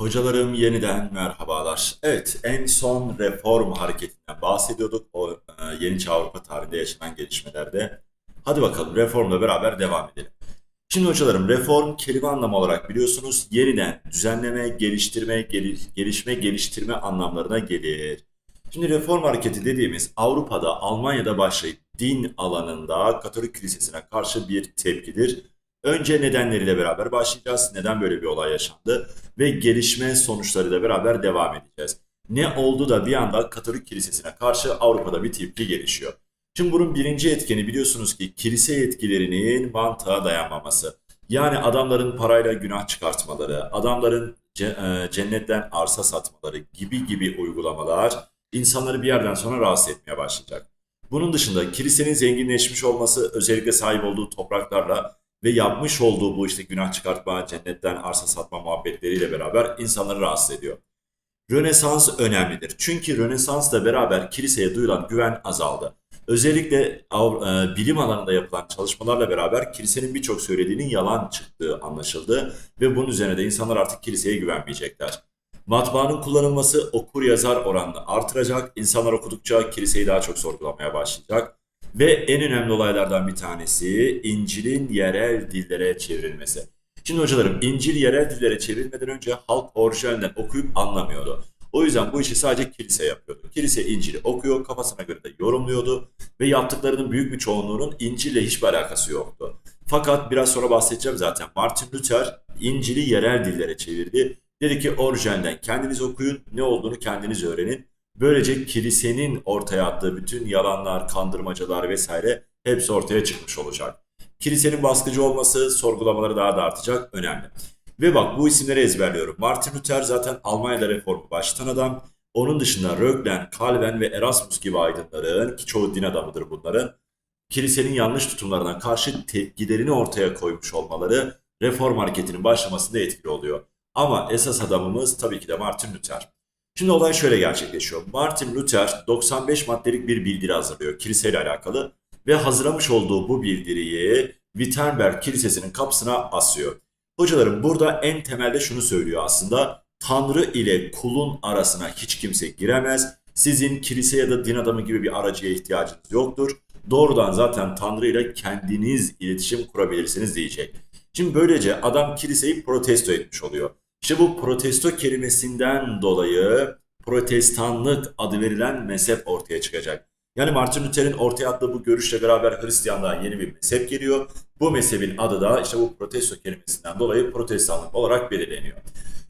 Hocalarım yeniden merhabalar. Evet, en son reform hareketinden bahsediyorduk. O e, yeni çağ Avrupa tarihinde yaşanan gelişmelerde. Hadi bakalım reformla beraber devam edelim. Şimdi hocalarım reform kelime anlamı olarak biliyorsunuz yeniden düzenleme, geliştirme, gel- gelişme, geliştirme anlamlarına gelir. Şimdi reform hareketi dediğimiz Avrupa'da, Almanya'da başlayıp din alanında Katolik Kilisesi'ne karşı bir tepkidir. Önce nedenleriyle beraber başlayacağız. Neden böyle bir olay yaşandı? Ve gelişme sonuçlarıyla beraber devam edeceğiz. Ne oldu da bir anda Katolik Kilisesi'ne karşı Avrupa'da bir tepki gelişiyor. Şimdi bunun birinci etkeni biliyorsunuz ki kilise yetkilerinin mantığa dayanmaması. Yani adamların parayla günah çıkartmaları, adamların e, cennetten arsa satmaları gibi gibi uygulamalar insanları bir yerden sonra rahatsız etmeye başlayacak. Bunun dışında kilisenin zenginleşmiş olması özellikle sahip olduğu topraklarla ve yapmış olduğu bu işte günah çıkartma, cennetten arsa satma muhabbetleriyle beraber insanları rahatsız ediyor. Rönesans önemlidir. Çünkü Rönesans'la beraber kiliseye duyulan güven azaldı. Özellikle e, bilim alanında yapılan çalışmalarla beraber kilisenin birçok söylediğinin yalan çıktığı anlaşıldı ve bunun üzerine de insanlar artık kiliseye güvenmeyecekler. Matbaanın kullanılması okur yazar oranını artıracak, insanlar okudukça kiliseyi daha çok sorgulamaya başlayacak. Ve en önemli olaylardan bir tanesi İncil'in yerel dillere çevrilmesi. Şimdi hocalarım İncil yerel dillere çevrilmeden önce halk orijinalinden okuyup anlamıyordu. O yüzden bu işi sadece kilise yapıyordu. Kilise İncil'i okuyor, kafasına göre de yorumluyordu ve yaptıklarının büyük bir çoğunluğunun İncil'le hiçbir alakası yoktu. Fakat biraz sonra bahsedeceğim zaten. Martin Luther İncil'i yerel dillere çevirdi. Dedi ki orijinalden kendiniz okuyun, ne olduğunu kendiniz öğrenin. Böylece kilisenin ortaya attığı bütün yalanlar, kandırmacalar vesaire hepsi ortaya çıkmış olacak. Kilisenin baskıcı olması sorgulamaları daha da artacak, önemli. Ve bak bu isimleri ezberliyorum. Martin Luther zaten Almanya'da reformu başlatan adam. Onun dışında Röglen, Calvin ve Erasmus gibi aydınların ki çoğu din adamıdır bunların kilisenin yanlış tutumlarına karşı tepkilerini ortaya koymuş olmaları reform hareketinin başlamasında etkili oluyor. Ama esas adamımız tabii ki de Martin Luther. Şimdi olay şöyle gerçekleşiyor. Martin Luther 95 maddelik bir bildiri hazırlıyor kiliseyle alakalı ve hazırlamış olduğu bu bildiriyi Wittenberg Kilisesi'nin kapısına asıyor. Hocalarım burada en temelde şunu söylüyor aslında. Tanrı ile kulun arasına hiç kimse giremez. Sizin kilise ya da din adamı gibi bir aracıya ihtiyacınız yoktur. Doğrudan zaten Tanrı ile kendiniz iletişim kurabilirsiniz diyecek. Şimdi böylece adam kiliseyi protesto etmiş oluyor. İşte bu protesto kelimesinden dolayı protestanlık adı verilen mezhep ortaya çıkacak. Yani Martin Luther'in ortaya attığı bu görüşle beraber Hristiyanlığa yeni bir mezhep geliyor. Bu mezhebin adı da işte bu protesto kelimesinden dolayı protestanlık olarak belirleniyor.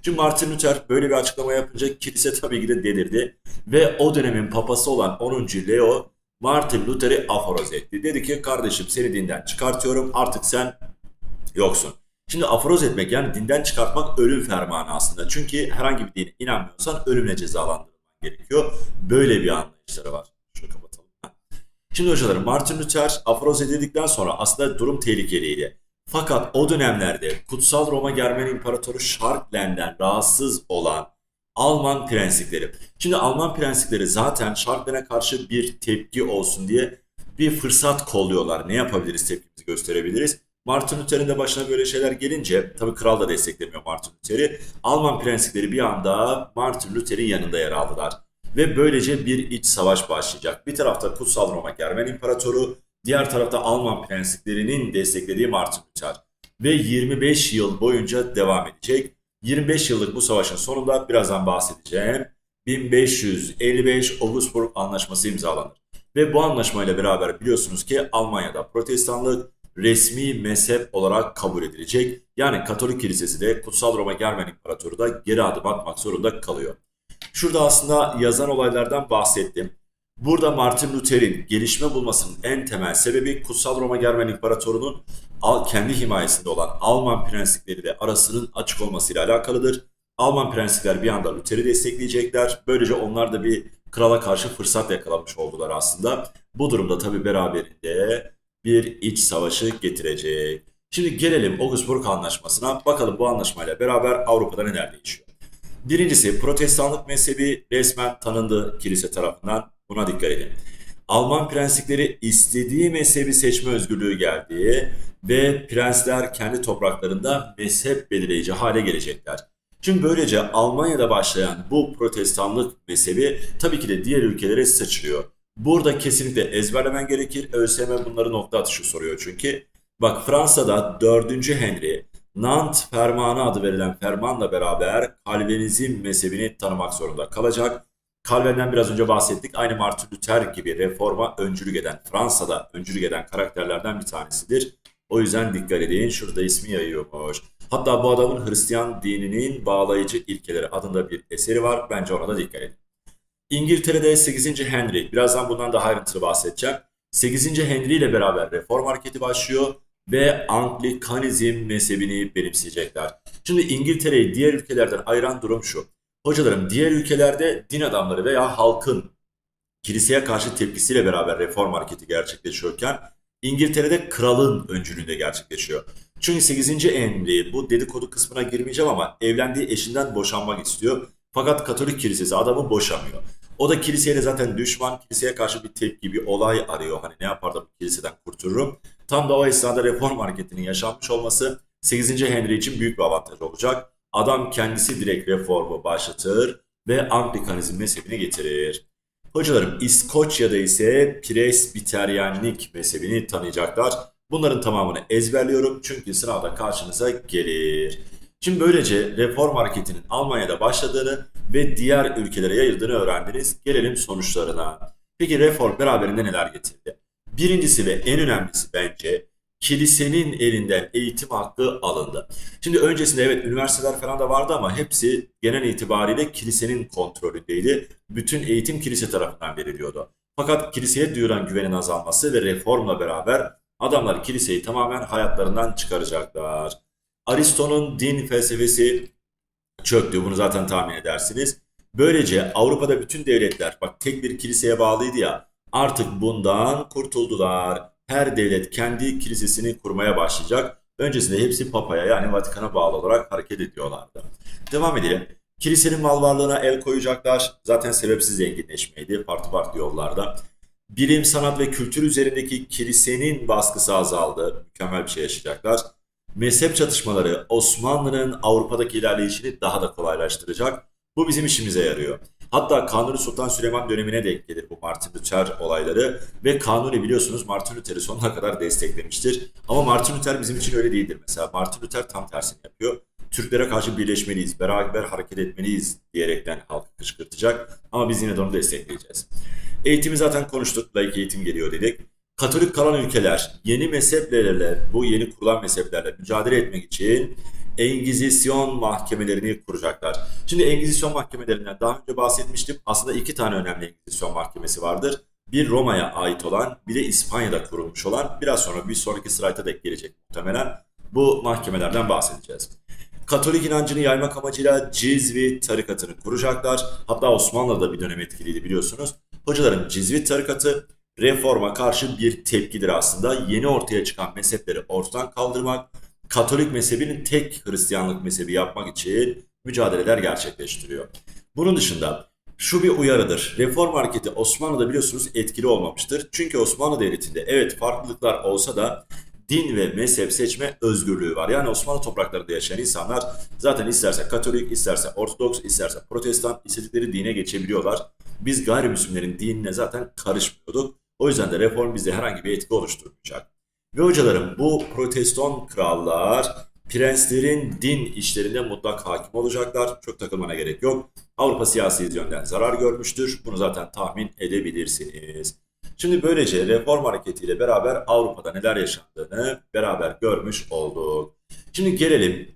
Şimdi Martin Luther böyle bir açıklama yapınca kilise tabii ki de delirdi. Ve o dönemin papası olan 10. Leo Martin Luther'i aforoz etti. Dedi ki kardeşim seni dinden çıkartıyorum artık sen yoksun. Şimdi aforoz etmek yani dinden çıkartmak ölüm fermanı aslında. Çünkü herhangi bir dine inanmıyorsan ölümle cezalandırılman gerekiyor. Böyle bir anlayışları var. Şunu kapatalım. Şimdi hocalarım Martin Luther aforoz edildikten sonra aslında durum tehlikeliydi. Fakat o dönemlerde Kutsal Roma Germen İmparatoru Şarklen'den rahatsız olan Alman prensipleri. Şimdi Alman prensipleri zaten Şarklen'e karşı bir tepki olsun diye bir fırsat kolluyorlar. Ne yapabiliriz tepkimizi gösterebiliriz. Martin Luther'in de başına böyle şeyler gelince, tabii kral da desteklemiyor Martin Luther'i. Alman prensipleri bir anda Martin Luther'in yanında yer aldılar. Ve böylece bir iç savaş başlayacak. Bir tarafta Kutsal Roma Germen İmparatoru, diğer tarafta Alman prensiplerinin desteklediği Martin Luther. Ve 25 yıl boyunca devam edecek. 25 yıllık bu savaşın sonunda birazdan bahsedeceğim. 1555 Augsburg Anlaşması imzalanır. Ve bu anlaşmayla beraber biliyorsunuz ki Almanya'da protestanlık resmi mezhep olarak kabul edilecek. Yani Katolik Kilisesi de Kutsal Roma Germen İmparatoru da geri adım atmak zorunda kalıyor. Şurada aslında yazan olaylardan bahsettim. Burada Martin Luther'in gelişme bulmasının en temel sebebi Kutsal Roma Germen İmparatoru'nun kendi himayesinde olan Alman prensipleriyle arasının açık olmasıyla alakalıdır. Alman prensipler bir anda Luther'i destekleyecekler. Böylece onlar da bir krala karşı fırsat yakalamış oldular aslında. Bu durumda tabii beraberinde bir iç savaşı getirecek. Şimdi gelelim Augsburg Anlaşması'na. Bakalım bu anlaşmayla beraber Avrupa'da neler değişiyor. Birincisi protestanlık mezhebi resmen tanındı kilise tarafından. Buna dikkat edin. Alman prensipleri istediği mezhebi seçme özgürlüğü geldi ve prensler kendi topraklarında mezhep belirleyici hale gelecekler. Şimdi böylece Almanya'da başlayan bu protestanlık mezhebi tabii ki de diğer ülkelere sıçrıyor. Burada kesinlikle ezberlemen gerekir. ÖSYM bunları nokta atışı soruyor çünkü. Bak Fransa'da 4. Henry Nant Fermanı adı verilen fermanla beraber Kalvinizm mezhebini tanımak zorunda kalacak. Calvin'den biraz önce bahsettik. Aynı Martin Luther gibi reforma öncülük eden, Fransa'da öncülük eden karakterlerden bir tanesidir. O yüzden dikkat edin. Şurada ismi yayıyormuş. Hatta bu adamın Hristiyan dininin bağlayıcı ilkeleri adında bir eseri var. Bence ona da dikkat edin. İngiltere'de 8. Henry, birazdan bundan daha ayrıntılı bahsedeceğim. 8. Henry ile beraber reform hareketi başlıyor ve Anglikanizm mezhebini benimseyecekler. Şimdi İngiltere'yi diğer ülkelerden ayıran durum şu. Hocalarım diğer ülkelerde din adamları veya halkın kiliseye karşı tepkisiyle beraber reform hareketi gerçekleşiyorken İngiltere'de kralın öncülüğünde gerçekleşiyor. Çünkü 8. Henry bu dedikodu kısmına girmeyeceğim ama evlendiği eşinden boşanmak istiyor. Fakat Katolik kilisesi adamı boşamıyor. O da kiliseyle zaten düşman, kiliseye karşı bir tepki, bir olay arıyor. Hani ne yapar da bu kiliseden kurtulurum. Tam da o esnada reform hareketinin yaşanmış olması 8. Henry için büyük bir avantaj olacak. Adam kendisi direkt reformu başlatır ve Anglikanizm mezhebini getirir. Hocalarım İskoçya'da ise Presbiteryenlik mezhebini tanıyacaklar. Bunların tamamını ezberliyorum çünkü sınavda karşınıza gelir. Şimdi böylece reform hareketinin Almanya'da başladığını ve diğer ülkelere yayıldığını öğrendiniz. Gelelim sonuçlarına. Peki reform beraberinde neler getirdi? Birincisi ve en önemlisi bence kilisenin elinden eğitim hakkı alındı. Şimdi öncesinde evet üniversiteler falan da vardı ama hepsi genel itibariyle kilisenin kontrolündeydi. Bütün eğitim kilise tarafından veriliyordu. Fakat kiliseye duyulan güvenin azalması ve reformla beraber adamlar kiliseyi tamamen hayatlarından çıkaracaklar. Aristo'nun din felsefesi çöktü. Bunu zaten tahmin edersiniz. Böylece Avrupa'da bütün devletler bak tek bir kiliseye bağlıydı ya artık bundan kurtuldular. Her devlet kendi kilisesini kurmaya başlayacak. Öncesinde hepsi Papa'ya yani Vatikan'a bağlı olarak hareket ediyorlardı. Devam edelim. Kilisenin mal varlığına el koyacaklar. Zaten sebepsiz zenginleşmeydi farklı farklı yollarda. Bilim, sanat ve kültür üzerindeki kilisenin baskısı azaldı. Mükemmel bir şey yaşayacaklar. Mezhep çatışmaları Osmanlı'nın Avrupa'daki ilerleyişini daha da kolaylaştıracak. Bu bizim işimize yarıyor. Hatta Kanuni Sultan Süleyman dönemine denk gelir bu Martin Luther olayları. Ve Kanuni biliyorsunuz Martin Luther'i sonuna kadar desteklemiştir. Ama Martin Luther bizim için öyle değildir mesela. Martin Luther tam tersini yapıyor. Türklere karşı birleşmeliyiz, beraber hareket etmeliyiz diyerekten halkı kışkırtacak. Ama biz yine de onu destekleyeceğiz. Eğitimi zaten konuştuk. Laik eğitim geliyor dedik. Katolik kalan ülkeler yeni mezheplerle, bu yeni kurulan mezheplerle mücadele etmek için Engizisyon mahkemelerini kuracaklar. Şimdi Engizisyon mahkemelerinden daha önce bahsetmiştim. Aslında iki tane önemli Engizisyon mahkemesi vardır. Bir Roma'ya ait olan, bir de İspanya'da kurulmuş olan. Biraz sonra bir sonraki slayta denk gelecek muhtemelen. Bu mahkemelerden bahsedeceğiz. Katolik inancını yaymak amacıyla Cizvit tarikatını kuracaklar. Hatta Osmanlı'da bir dönem etkiliydi biliyorsunuz. Hocaların Cizvit tarikatı reforma karşı bir tepkidir aslında. Yeni ortaya çıkan mezhepleri ortadan kaldırmak, Katolik mezhebinin tek Hristiyanlık mezhebi yapmak için mücadeleler gerçekleştiriyor. Bunun dışında şu bir uyarıdır. Reform hareketi Osmanlı'da biliyorsunuz etkili olmamıştır. Çünkü Osmanlı Devleti'nde evet farklılıklar olsa da din ve mezhep seçme özgürlüğü var. Yani Osmanlı topraklarında yaşayan insanlar zaten isterse Katolik, isterse Ortodoks, isterse Protestan istedikleri dine geçebiliyorlar. Biz gayrimüslimlerin dinine zaten karışmıyorduk. O yüzden de reform bizde herhangi bir etki oluşturmayacak. Ve hocalarım bu protestan krallar prenslerin din işlerinde mutlak hakim olacaklar. Çok takılmana gerek yok. Avrupa siyasi yönden zarar görmüştür. Bunu zaten tahmin edebilirsiniz. Şimdi böylece reform hareketiyle beraber Avrupa'da neler yaşandığını beraber görmüş olduk. Şimdi gelelim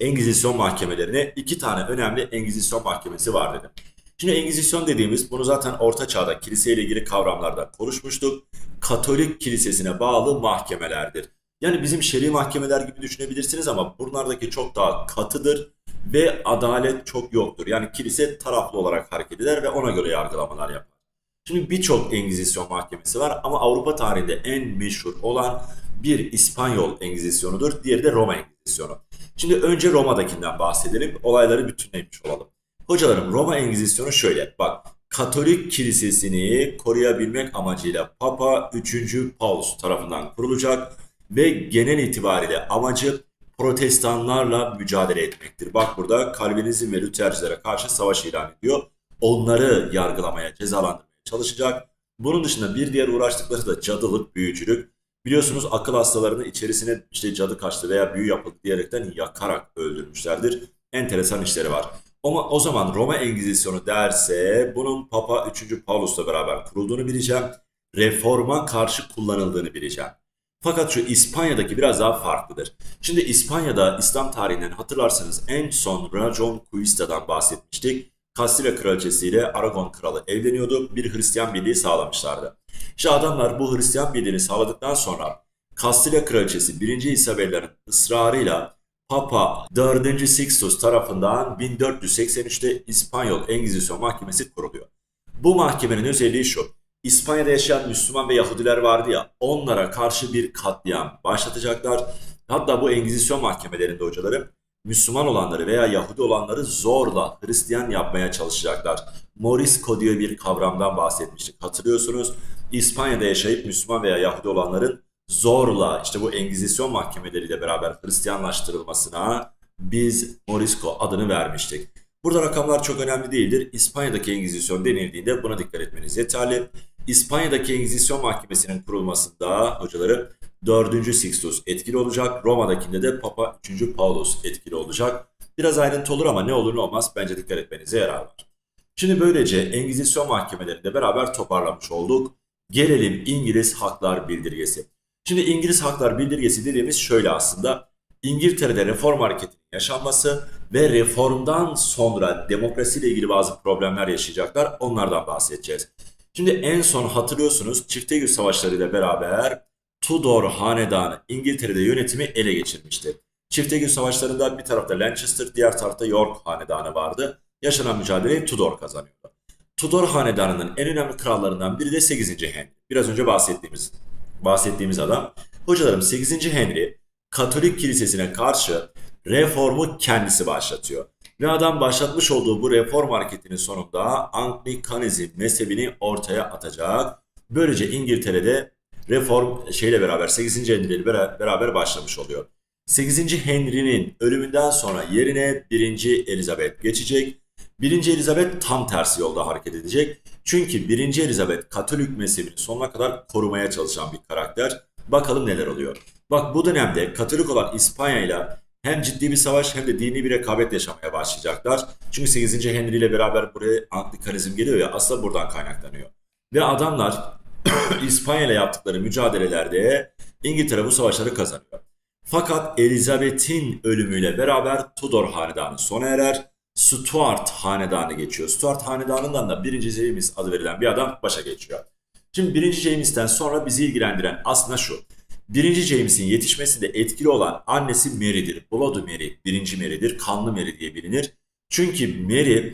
Engizisyon mahkemelerine. İki tane önemli Engizisyon mahkemesi var dedim. Şimdi Engizisyon dediğimiz bunu zaten Orta Çağ'da kiliseyle ilgili kavramlarda konuşmuştuk. Katolik kilisesine bağlı mahkemelerdir. Yani bizim şer'i mahkemeler gibi düşünebilirsiniz ama bunlardaki çok daha katıdır ve adalet çok yoktur. Yani kilise taraflı olarak hareket eder ve ona göre yargılamalar yapar. Şimdi birçok Engizisyon mahkemesi var ama Avrupa tarihinde en meşhur olan bir İspanyol Engizisyonudur, diğeri de Roma Engizisyonu. Şimdi önce Roma'dakinden bahsedelim, olayları bütünlemiş olalım. Hocalarım Roma Engizisyonu şöyle, bak Katolik kilisesini koruyabilmek amacıyla Papa 3. Paulus tarafından kurulacak ve genel itibariyle amacı protestanlarla mücadele etmektir. Bak burada Kalvinizm ve Luthercilere karşı savaş ilan ediyor. Onları yargılamaya, cezalandırmaya çalışacak. Bunun dışında bir diğer uğraştıkları da cadılık, büyücülük. Biliyorsunuz akıl hastalarını içerisine işte cadı kaçtı veya büyü yapıldı diyerekten yakarak öldürmüşlerdir. Enteresan işleri var. Ama o zaman Roma Engizisyonu derse bunun Papa 3. Paulus'la beraber kurulduğunu bileceğim. Reforma karşı kullanıldığını bileceğim. Fakat şu İspanya'daki biraz daha farklıdır. Şimdi İspanya'da İslam tarihinden hatırlarsanız en son Rajon Cuista'dan bahsetmiştik. Kastilya Kraliçesi ile Aragon Kralı evleniyordu. Bir Hristiyan birliği sağlamışlardı. İşte adamlar bu Hristiyan birliğini sağladıktan sonra Kastilya Kraliçesi 1. Isabella'nın ısrarıyla Papa 4. Sixtus tarafından 1483'te İspanyol Engizisyon Mahkemesi kuruluyor. Bu mahkemenin özelliği şu. İspanya'da yaşayan Müslüman ve Yahudiler vardı ya onlara karşı bir katliam başlatacaklar. Hatta bu Engizisyon mahkemelerinde hocalarım Müslüman olanları veya Yahudi olanları zorla Hristiyan yapmaya çalışacaklar. Morisco diye bir kavramdan bahsetmiştik hatırlıyorsunuz. İspanya'da yaşayıp Müslüman veya Yahudi olanların zorla işte bu Engizisyon mahkemeleriyle beraber Hristiyanlaştırılmasına biz Morisco adını vermiştik. Burada rakamlar çok önemli değildir. İspanya'daki Engizisyon denildiğinde buna dikkat etmeniz yeterli. İspanya'daki Engizisyon Mahkemesi'nin kurulmasında hocaları 4. Sixtus etkili olacak. Roma'dakinde de Papa 3. Paulus etkili olacak. Biraz ayrıntı olur ama ne olur ne olmaz bence dikkat etmenize yarar var. Şimdi böylece Engizisyon mahkemelerinde beraber toparlamış olduk. Gelelim İngiliz Haklar Bildirgesi. Şimdi İngiliz Haklar Bildirgesi dediğimiz şöyle aslında. İngiltere'de reform hareketinin yaşanması ve reformdan sonra demokrasiyle ilgili bazı problemler yaşayacaklar. Onlardan bahsedeceğiz. Şimdi en son hatırlıyorsunuz çifte güç savaşlarıyla beraber Tudor hanedanı İngiltere'de yönetimi ele geçirmişti. Çifte gün savaşlarında bir tarafta Lancaster, diğer tarafta York hanedanı vardı. Yaşanan mücadeleyi Tudor kazanıyordu. Tudor hanedanının en önemli krallarından biri de 8. Henry. Biraz önce bahsettiğimiz bahsettiğimiz adam. Hocalarım 8. Henry Katolik kilisesine karşı reformu kendisi başlatıyor. Ve adam başlatmış olduğu bu reform hareketinin sonunda Anglikanizm mezhebini ortaya atacak. Böylece İngiltere'de reform şeyle beraber 8. Henry beraber başlamış oluyor. 8. Henry'nin ölümünden sonra yerine 1. Elizabeth geçecek. 1. Elizabeth tam tersi yolda hareket edecek. Çünkü 1. Elizabeth Katolik mezhebini sonuna kadar korumaya çalışan bir karakter. Bakalım neler oluyor. Bak bu dönemde Katolik olan İspanya ile hem ciddi bir savaş hem de dini bir rekabet yaşamaya başlayacaklar. Çünkü 8. Henry ile beraber buraya Anglikanizm geliyor ya aslında buradan kaynaklanıyor. Ve adamlar İspanya ile yaptıkları mücadelelerde İngiltere bu savaşları kazanıyor. Fakat Elizabeth'in ölümüyle beraber Tudor hanedanı sona erer. Stuart hanedanı geçiyor. Stuart hanedanından da 1. James adı verilen bir adam başa geçiyor. Şimdi 1. James'ten sonra bizi ilgilendiren aslında şu. 1. James'in yetişmesinde etkili olan annesi Mary'dir. Blood Mary, 1. Mary'dir. Kanlı Mary diye bilinir. Çünkü Mary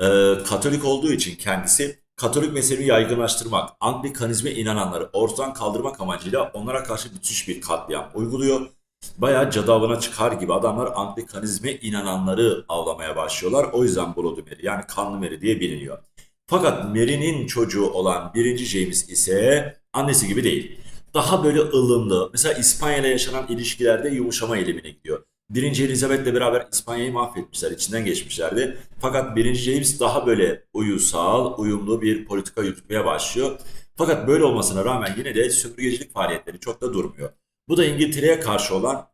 e, Katolik olduğu için kendisi Katolik mezhebi yaygınlaştırmak, Anglikanizme inananları ortadan kaldırmak amacıyla onlara karşı müthiş bir katliam uyguluyor. Bayağı cadı avına çıkar gibi adamlar Anglikanizme inananları avlamaya başlıyorlar. O yüzden Bloody Mary yani kanlı Mary diye biliniyor. Fakat Mary'nin çocuğu olan 1. James ise annesi gibi değil. Daha böyle ılımlı. Mesela İspanya ile yaşanan ilişkilerde yumuşama eğilimine gidiyor. Birinci Elizabeth'le beraber İspanya'yı mahvetmişler, içinden geçmişlerdi. Fakat birinci James daha böyle uyusal, uyumlu bir politika yürütmeye başlıyor. Fakat böyle olmasına rağmen yine de sömürgecilik faaliyetleri çok da durmuyor. Bu da İngiltere'ye karşı olan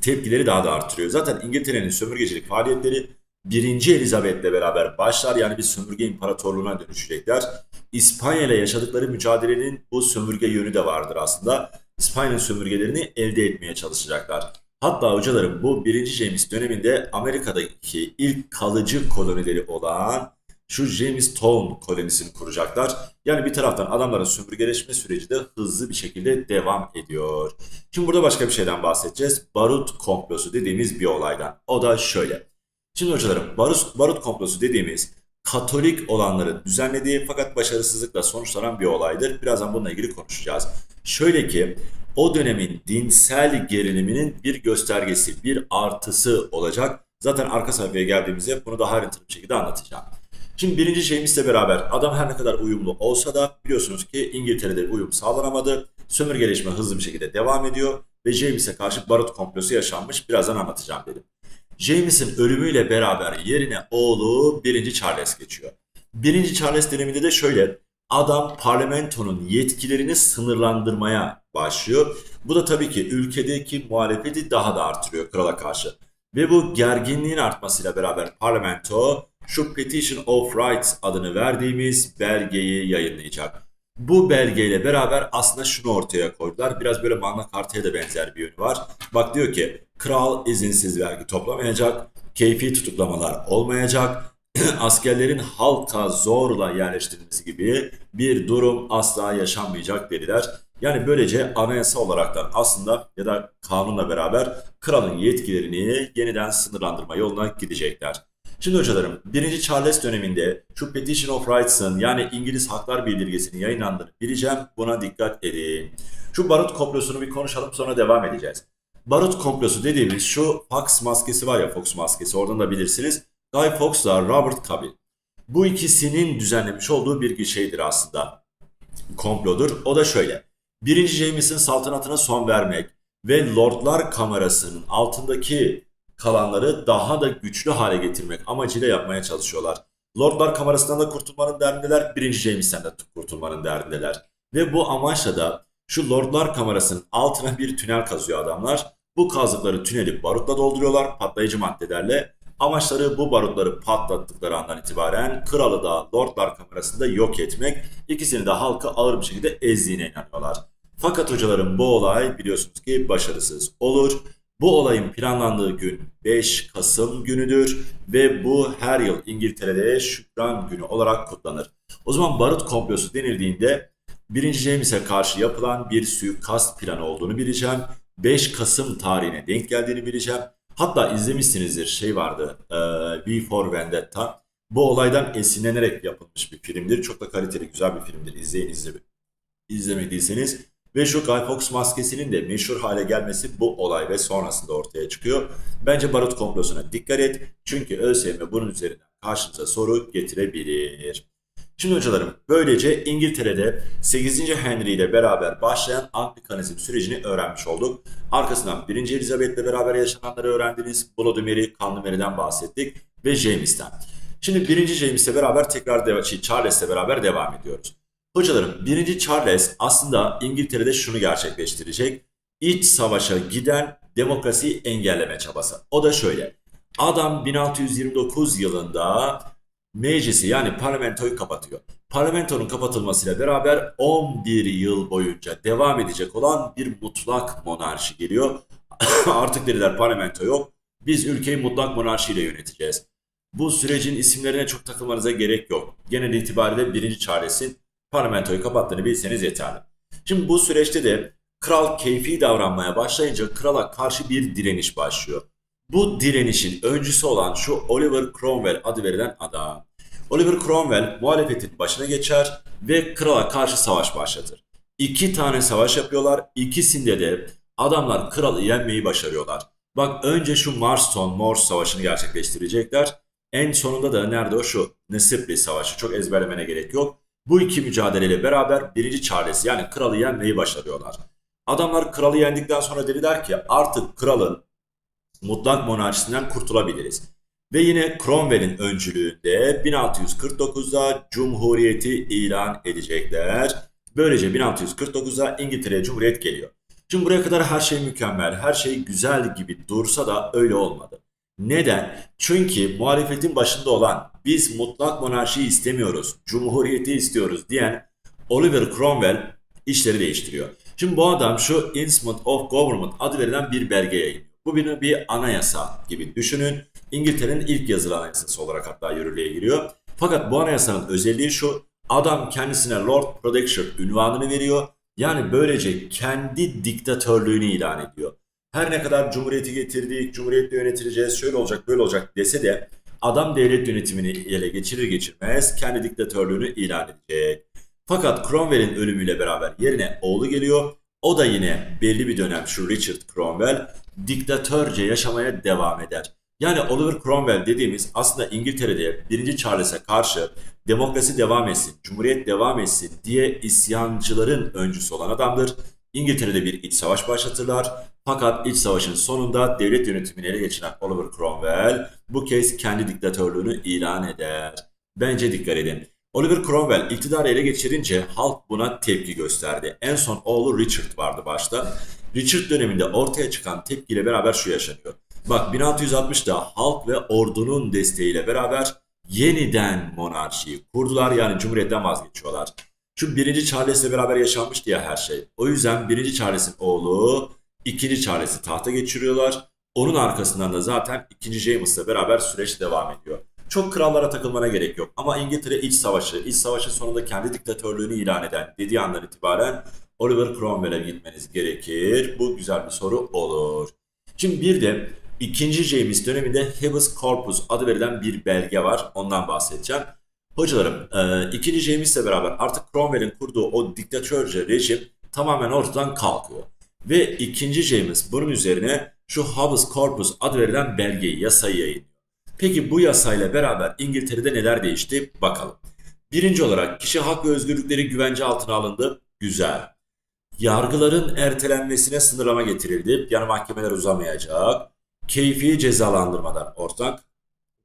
tepkileri daha da artırıyor. Zaten İngiltere'nin sömürgecilik faaliyetleri 1. Elizabeth'le beraber başlar yani bir sömürge imparatorluğuna dönüşecekler. İspanya ile yaşadıkları mücadelenin bu sömürge yönü de vardır aslında. İspanya'nın sömürgelerini elde etmeye çalışacaklar. Hatta hocalarım bu 1. James döneminde Amerika'daki ilk kalıcı kolonileri olan şu Jamestown kolonisini kuracaklar. Yani bir taraftan adamların sömürgeleşme süreci de hızlı bir şekilde devam ediyor. Şimdi burada başka bir şeyden bahsedeceğiz. Barut komplosu dediğimiz bir olaydan. O da şöyle. Şimdi hocalarım barut, barut komplosu dediğimiz Katolik olanların düzenlediği fakat başarısızlıkla sonuçlanan bir olaydır. Birazdan bununla ilgili konuşacağız. Şöyle ki o dönemin dinsel geriliminin bir göstergesi, bir artısı olacak. Zaten arka sayfaya geldiğimizde bunu daha ayrıntılı bir şekilde anlatacağım. Şimdi birinci şeyimizle beraber adam her ne kadar uyumlu olsa da biliyorsunuz ki İngiltere'de uyum sağlanamadı. Sömürgeleşme hızlı bir şekilde devam ediyor ve James'e karşı barut komplosu yaşanmış. Birazdan anlatacağım dedim. James'in ölümüyle beraber yerine oğlu 1. Charles geçiyor. 1. Charles döneminde de şöyle adam parlamentonun yetkilerini sınırlandırmaya başlıyor. Bu da tabii ki ülkedeki muhalefeti daha da artırıyor krala karşı. Ve bu gerginliğin artmasıyla beraber parlamento şu Petition of Rights adını verdiğimiz belgeyi yayınlayacak. Bu belgeyle beraber aslında şunu ortaya koydular. Biraz böyle Magna Carta'ya da benzer bir yönü var. Bak diyor ki kral izinsiz vergi toplamayacak, keyfi tutuklamalar olmayacak, askerlerin halka zorla yerleştirilmesi gibi bir durum asla yaşanmayacak dediler. Yani böylece anayasa olaraktan aslında ya da kanunla beraber kralın yetkilerini yeniden sınırlandırma yoluna gidecekler. Şimdi hocalarım 1. Charles döneminde şu Petition of Rights'ın yani İngiliz Haklar Bildirgesi'nin yayınlandığını bileceğim. Buna dikkat edin. Şu barut komplosunu bir konuşalım sonra devam edeceğiz. Barut komplosu dediğimiz şu Fox maskesi var ya Fox maskesi oradan da bilirsiniz. Guy Fawkes'la Robert Cavill. Bu ikisinin düzenlemiş olduğu bir şeydir aslında. Komplodur. O da şöyle. Birinci James'in saltanatına son vermek ve Lordlar Kamerası'nın altındaki kalanları daha da güçlü hale getirmek amacıyla yapmaya çalışıyorlar. Lordlar Kamerası'ndan da kurtulmanın derdindeler, 1. James'ten de kurtulmanın derdindeler. Ve bu amaçla da şu Lordlar Kamerası'nın altına bir tünel kazıyor adamlar. Bu kazdıkları tüneli barutla dolduruyorlar, patlayıcı maddelerle. Amaçları bu barutları patlattıkları andan itibaren kralı da Lordlar Kamerası'nda yok etmek. İkisini de halka ağır bir şekilde ezdiğine inanıyorlar. Fakat hocalarım bu olay biliyorsunuz ki başarısız olur. Bu olayın planlandığı gün 5 Kasım günüdür ve bu her yıl İngiltere'de Şükran Günü olarak kutlanır. O zaman barut komplosu denildiğinde 1. James'e karşı yapılan bir suikast planı olduğunu bileceğim. 5 Kasım tarihine denk geldiğini bileceğim. Hatta izlemişsinizdir şey vardı e, V for Vendetta. Bu olaydan esinlenerek yapılmış bir filmdir. Çok da kaliteli güzel bir filmdir. İzleyin izle, izlemediyseniz. Ve şu Guy Fawkes maskesinin de meşhur hale gelmesi bu olay ve sonrasında ortaya çıkıyor. Bence barut komplosuna dikkat et. Çünkü ÖSYM bunun üzerinden karşınıza soru getirebilir. Şimdi hocalarım böylece İngiltere'de 8. Henry ile beraber başlayan Anglikanizm sürecini öğrenmiş olduk. Arkasından 1. Elizabeth ile beraber yaşananları öğrendiniz. Kanlı Mary'den bahsettik ve James'ten. Şimdi 1. James'le beraber tekrar Charles'le beraber devam ediyoruz. Hocalarım 1. Charles aslında İngiltere'de şunu gerçekleştirecek. İç savaşa giden demokrasiyi engelleme çabası. O da şöyle. Adam 1629 yılında meclisi yani parlamentoyu kapatıyor. Parlamentonun kapatılmasıyla beraber 11 yıl boyunca devam edecek olan bir mutlak monarşi geliyor. Artık dediler parlamento yok. Biz ülkeyi mutlak monarşiyle yöneteceğiz. Bu sürecin isimlerine çok takılmanıza gerek yok. Genel itibariyle 1. Charles'in parlamentoyu kapattığını bilseniz yeterli. Şimdi bu süreçte de kral keyfi davranmaya başlayınca krala karşı bir direniş başlıyor. Bu direnişin öncüsü olan şu Oliver Cromwell adı verilen adam. Oliver Cromwell muhalefetin başına geçer ve krala karşı savaş başlatır. İki tane savaş yapıyorlar. İkisinde de adamlar kralı yenmeyi başarıyorlar. Bak önce şu Marston Morse savaşını gerçekleştirecekler. En sonunda da nerede o şu Nesipli savaşı. Çok ezberlemene gerek yok. Bu iki mücadeleyle beraber 1. Charles yani kralı yenmeyi başarıyorlar. Adamlar kralı yendikten sonra dediler ki artık kralın mutlak monarşisinden kurtulabiliriz. Ve yine Cromwell'in öncülüğünde 1649'da Cumhuriyeti ilan edecekler. Böylece 1649'da İngiltere'ye Cumhuriyet geliyor. Şimdi buraya kadar her şey mükemmel, her şey güzel gibi dursa da öyle olmadı. Neden? Çünkü muhalefetin başında olan biz mutlak monarşi istemiyoruz, cumhuriyeti istiyoruz diyen Oliver Cromwell işleri değiştiriyor. Şimdi bu adam şu Instrument of Government adı verilen bir belge yayınlıyor. Bu bir, bir anayasa gibi düşünün. İngiltere'nin ilk yazılı anayasası olarak hatta yürürlüğe giriyor. Fakat bu anayasanın özelliği şu. Adam kendisine Lord Protector ünvanını veriyor. Yani böylece kendi diktatörlüğünü ilan ediyor. Her ne kadar cumhuriyeti getirdik, cumhuriyetle yönetileceğiz, şöyle olacak, böyle olacak dese de adam devlet yönetimini ele geçirir geçirmez kendi diktatörlüğünü ilan edecek. Fakat Cromwell'in ölümüyle beraber yerine oğlu geliyor. O da yine belli bir dönem şu Richard Cromwell diktatörce yaşamaya devam eder. Yani Oliver Cromwell dediğimiz aslında İngiltere'de 1. Charles'e karşı demokrasi devam etsin, cumhuriyet devam etsin diye isyancıların öncüsü olan adamdır. İngiltere'de bir iç savaş başlatırlar. Fakat iç savaşın sonunda devlet yönetimini ele geçiren Oliver Cromwell bu kez kendi diktatörlüğünü ilan eder. Bence dikkat edin. Oliver Cromwell iktidarı ele geçirince halk buna tepki gösterdi. En son oğlu Richard vardı başta. Richard döneminde ortaya çıkan tepkiyle beraber şu yaşanıyor. Bak 1660'da halk ve ordunun desteğiyle beraber yeniden monarşiyi kurdular yani cumhuriyetten vazgeçiyorlar. Şu birinci Charles'le beraber yaşanmıştı ya her şey. O yüzden birinci Charles'in oğlu ikinci Charles'i tahta geçiriyorlar. Onun arkasından da zaten ikinci James'la beraber süreç devam ediyor. Çok krallara takılmana gerek yok. Ama İngiltere iç savaşı, iç savaşın sonunda kendi diktatörlüğünü ilan eden dediği andan itibaren Oliver Cromwell'e gitmeniz gerekir. Bu güzel bir soru olur. Şimdi bir de 2. James döneminde Habeas Corpus adı verilen bir belge var. Ondan bahsedeceğim. Hocalarım, 2. James'le beraber artık Cromwell'in kurduğu o diktatörce rejim tamamen ortadan kalkıyor. Ve 2. James bunun üzerine şu Habeas Corpus adı verilen belgeyi, yasayı yayınlıyor. Peki bu yasayla beraber İngiltere'de neler değişti? Bakalım. Birinci olarak kişi hak ve özgürlükleri güvence altına alındı. Güzel. Yargıların ertelenmesine sınırlama getirildi. Yani mahkemeler uzamayacak. Keyfi cezalandırmadan ortak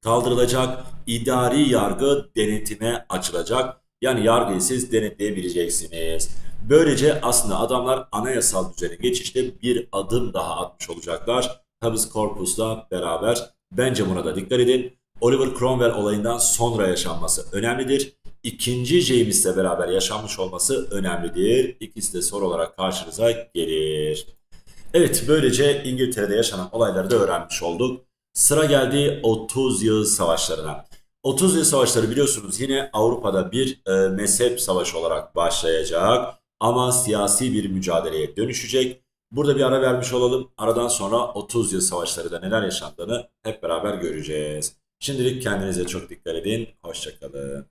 kaldırılacak. İdari yargı denetime açılacak. Yani yargıyı siz denetleyebileceksiniz. Böylece aslında adamlar anayasal düzene geçişte bir adım daha atmış olacaklar. Habeas Corpus'la beraber. Bence buna da dikkat edin. Oliver Cromwell olayından sonra yaşanması önemlidir. İkinci James'le beraber yaşanmış olması önemlidir. İkisi de soru olarak karşınıza gelir. Evet böylece İngiltere'de yaşanan olayları da öğrenmiş olduk. Sıra geldi 30 yıl savaşlarına. 30 yıl savaşları biliyorsunuz yine Avrupa'da bir e, mezhep savaşı olarak başlayacak ama siyasi bir mücadeleye dönüşecek. Burada bir ara vermiş olalım. Aradan sonra 30 yıl savaşları da neler yaşandığını hep beraber göreceğiz. Şimdilik kendinize çok dikkat edin. Hoşçakalın.